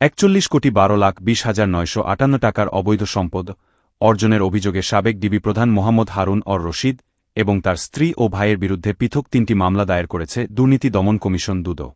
একচল্লিশ কোটি বারো লাখ বিশ হাজার নয়শো আটান্ন টাকার অবৈধ সম্পদ অর্জনের অভিযোগে সাবেক ডিবি প্রধান মোহাম্মদ হারুন অর রশিদ এবং তার স্ত্রী ও ভাইয়ের বিরুদ্ধে পৃথক তিনটি মামলা দায়ের করেছে দুর্নীতি দমন কমিশন দুদো।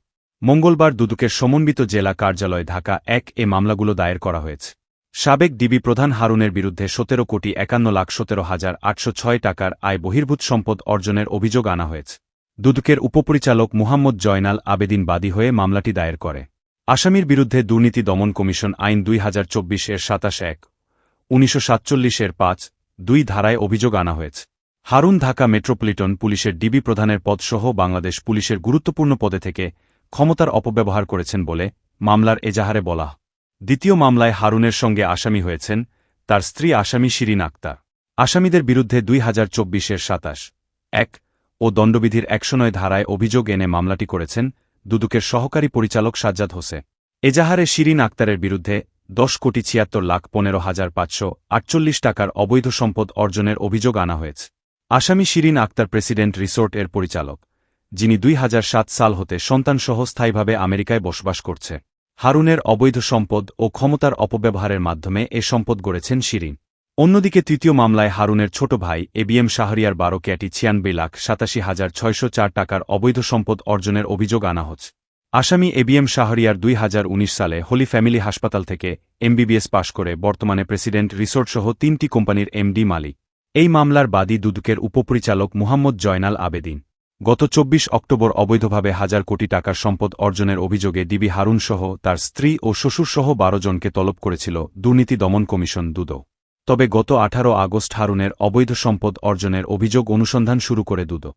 মঙ্গলবার দুদুকের সমন্বিত জেলা কার্যালয় ঢাকা এক এ মামলাগুলো দায়ের করা হয়েছে। সাবেক ডিবি প্রধান হারুনের বিরুদ্ধে সতেরো কোটি একান্ন লাখ সতেরো হাজার আটশো ছয় টাকার আয় বহির্ভূত সম্পদ অর্জনের অভিযোগ আনা হয়েছে। দুদকের উপপরিচালক মুহাম্মদ জয়নাল আবেদিন বাদী হয়ে মামলাটি দায়ের করে। আসামির বিরুদ্ধে দুর্নীতি দমন কমিশন আইন দুই হাজার চব্বিশ এর সাতাশ এক, উনিশশো সাতচল্লিশ এর পাঁচ, দুই ধারায় অভিযোগ আনা হয়েছে। হারুন ঢাকা মেট্রোপলিটন পুলিশের ডিবি প্রধানের পদসহ বাংলাদেশ পুলিশের গুরুত্বপূর্ণ পদে থেকে ক্ষমতার অপব্যবহার করেছেন বলে মামলার এজাহারে বলা দ্বিতীয় মামলায় হারুনের সঙ্গে আসামি হয়েছেন তার স্ত্রী আসামি শিরিন আক্তার। আসামিদের বিরুদ্ধে দুই হাজার চব্বিশের সাতাশ এক ও দণ্ডবিধির একশো নয় ধারায় অভিযোগ এনে মামলাটি করেছেন দুদুকের সহকারী পরিচালক সাজ্জাদ হোসে। এজাহারে শিরিন আক্তারের বিরুদ্ধে দশ কোটি ছিয়াত্তর লাখ পনেরো হাজার পাঁচশো আটচল্লিশ টাকার অবৈধ সম্পদ অর্জনের অভিযোগ আনা হয়েছে। আসামি শিরিন আক্তার প্রেসিডেন্ট রিসোর্ট এর পরিচালক, যিনি দুই হাজার সাত সাল হতে সন্তানসহ স্থায়ীভাবে আমেরিকায় বসবাস করছে। হারুনের অবৈধ সম্পদ ও ক্ষমতার অপব্যবহারের মাধ্যমে এ সম্পদ গড়েছেন শিরিন। অন্যদিকে তৃতীয় মামলায় হারুনের ছোট ভাই এবিএম শাহরিয়ার বারো, ক্যাটি ছিয়ানব্বই লাখ সাতাশি হাজার ছয়শো চার টাকার অবৈধ সম্পদ অর্জনের অভিযোগ আনা হচ্ছে। আসামি এবিএম শাহরিয়ার দুই হাজার উনিশ সালে হোলি ফ্যামিলি হাসপাতাল থেকে এমবিবিএস পাশ করে বর্তমানে প্রেসিডেন্ট রিসোর্টসহ তিনটি কোম্পানির এমডি মালিক। এই মামলার বাদী দুদকের উপপরিচালক মুহাম্মদ জয়নাল আবেদিন। গত চব্বিশ অক্টোবর অবৈধভাবে হাজার কোটি টাকার সম্পদ অর্জনের অভিযোগে ডিবি হারুনসহ তার স্ত্রী ও শ্বশুরসহ বারো জনকে তলব করেছিল দুর্নীতি দমন কমিশন দুদো তবে গত আঠারো আগস্ট হারুনের অবৈধ সম্পদ অর্জনের অভিযোগ অনুসন্ধান শুরু করে দুদো